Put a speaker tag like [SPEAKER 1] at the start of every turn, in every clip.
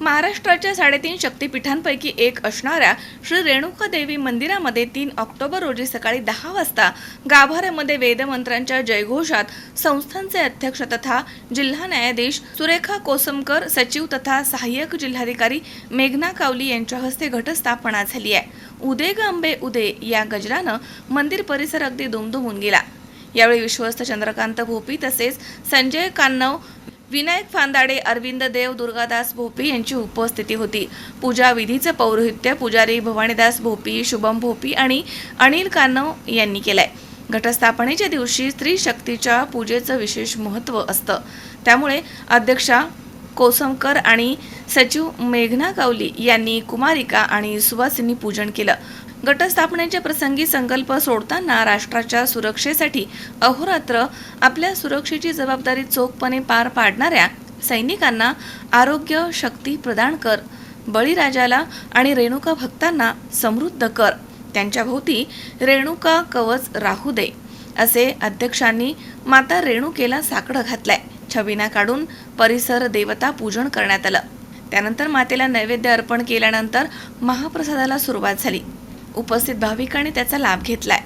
[SPEAKER 1] महाराष्ट्राच्या साडेतीन शक्तिपीठांपैकी एक असणाऱ्या श्री रेणुका देवी मंदिरामध्ये तीन ऑक्टोबर रोजी सकाळी दहा वाजता गाभाऱ्यामध्ये वेदमंत्रांच्या जयघोषात संस्थांचे अध्यक्ष तथा जिल्हा न्यायाधीश सुरेखा कोसमकर सचिव तथा सहाय्यक जिल्हाधिकारी मेघना कावली यांच्या हस्ते घटस्थापना झाली आहे. उदे गांबे उदे या गजरानं मंदिर परिसर अगदी दुमदुमून गेला. यावेळी विश्वस्त चंद्रकांत भोपी तसेच संजय कान्नव विनायक फांदाडे अरविंद देव दुर्गादास भोपी यांची उपस्थिती होती. पूजा विधीचं पौरोहित्य पुजारी भवानीदास भोपी शुभम भोपी आणि अनिल कानव यांनी केलंय. घटस्थापनेच्या दिवशी स्त्री शक्तीच्या पूजेचं विशेष महत्त्व असतं. त्यामुळे अध्यक्षा कोसमकर आणि सचिव मेघना कावली यांनी कुमारिका आणि सुवासिनी पूजन केलं. गटस्थापनेच्या प्रसंगी संकल्प सोडताना राष्ट्राच्या सुरक्षेसाठी अहोरात्र आपल्या सुरक्षेची जबाबदारी चोखपणे पार पाडणाऱ्या सैनिकांना आरोग्य शक्ती प्रदान कर बळीराजाला आणि रेणुका भक्तांना समृद्ध कर त्यांच्या भोवती रेणुका कवच राहू दे असे अध्यक्षांनी माता रेणुकेला साकडं घातलंय. छबिना काढून परिसर देवता पूजन करण्यात आलं. त्यानंतर मातेला नैवेद्य अर्पण केल्यानंतर महाप्रसादाला सुरुवात झाली. उपस्थित भाविकांनी त्याचा लाभ घेतलाय.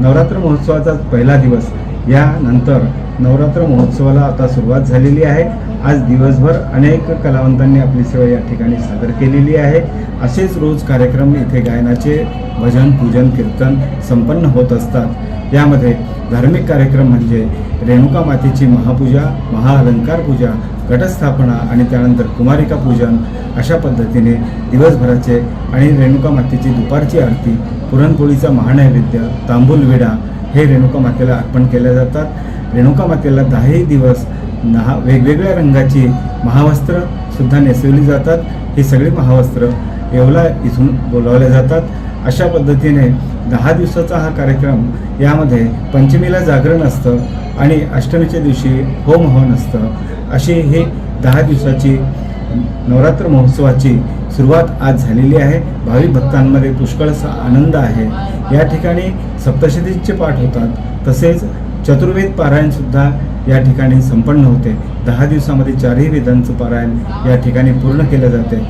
[SPEAKER 2] नवरात्र महोत्सवाचा पहिला दिवस. यानंतर नवरात्र महोत्सवाला आता सुरुवात झालेली आहे. आज दिवसभर अनेक कलावंतांनी आपली सेवा या ठिकाणी सादर केलेली आहे. असेच रोज कार्यक्रम इथे गायनाचे भजन पूजन कीर्तन संपन्न होत असतात. यामध्ये धार्मिक कार्यक्रम म्हणजे रेणुका मातेची महापूजा महाअलंकार पूजा घटस्थापना आणि त्यानंतर कुमारिका पूजन अशा पद्धतीने दिवसभराचे आणि रेणुका मातेची दुपारची आरती पुरणपोळीचा महानैवेद्य तांबूल विडा हे रेणुका मातेला अर्पण केल्या जातात. रेणुका मातेला दहाही दिवस दहा वेगवेगळ्या रंगाची महावस्त्रसुद्धा नेसवली जातात. ही सगळी महावस्त्र येवला इथून बोलावले जातात. अशा पद्धतीने दहा दिवसाचा हा कार्यक्रम यामध्ये पंचमीला जागरण असतं आणि अष्टमीच्या दिवशी होम हवन असतं. अशी हे दहा दिवसाची नवरात्र महोत्सवाची सुरुवात आज झालेली आहे. भाविक भक्तांमध्ये पुष्कळसा आनंद आहे. या ठिकाणी सप्तशतीचे पाठ होतात. तसेच चतुर्वेद पारायणसुद्धा या ठिकाणी संपन्न होते. दहा दिवसामध्ये चारही वेदांचं पारायण या ठिकाणी पूर्ण केलं जाते.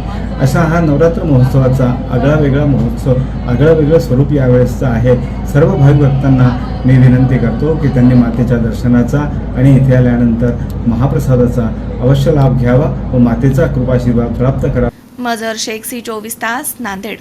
[SPEAKER 2] असा हा नवरात्र महोत्सवाचा आगळा वेगळा महोत्सव आगळं वेगळं स्वरूप यावेळेसचं आहे. सर्व भाविभक्तांना मी विनंती करतो की त्यांनी मातेच्या दर्शनाचा आणि इथे आल्यानंतर महाप्रसादाचा अवश्य लाभ घ्यावा व मातेचा कृपाशीर्वाद प्राप्त करा
[SPEAKER 1] मजर शेख सी चोवीस तास नांदेड.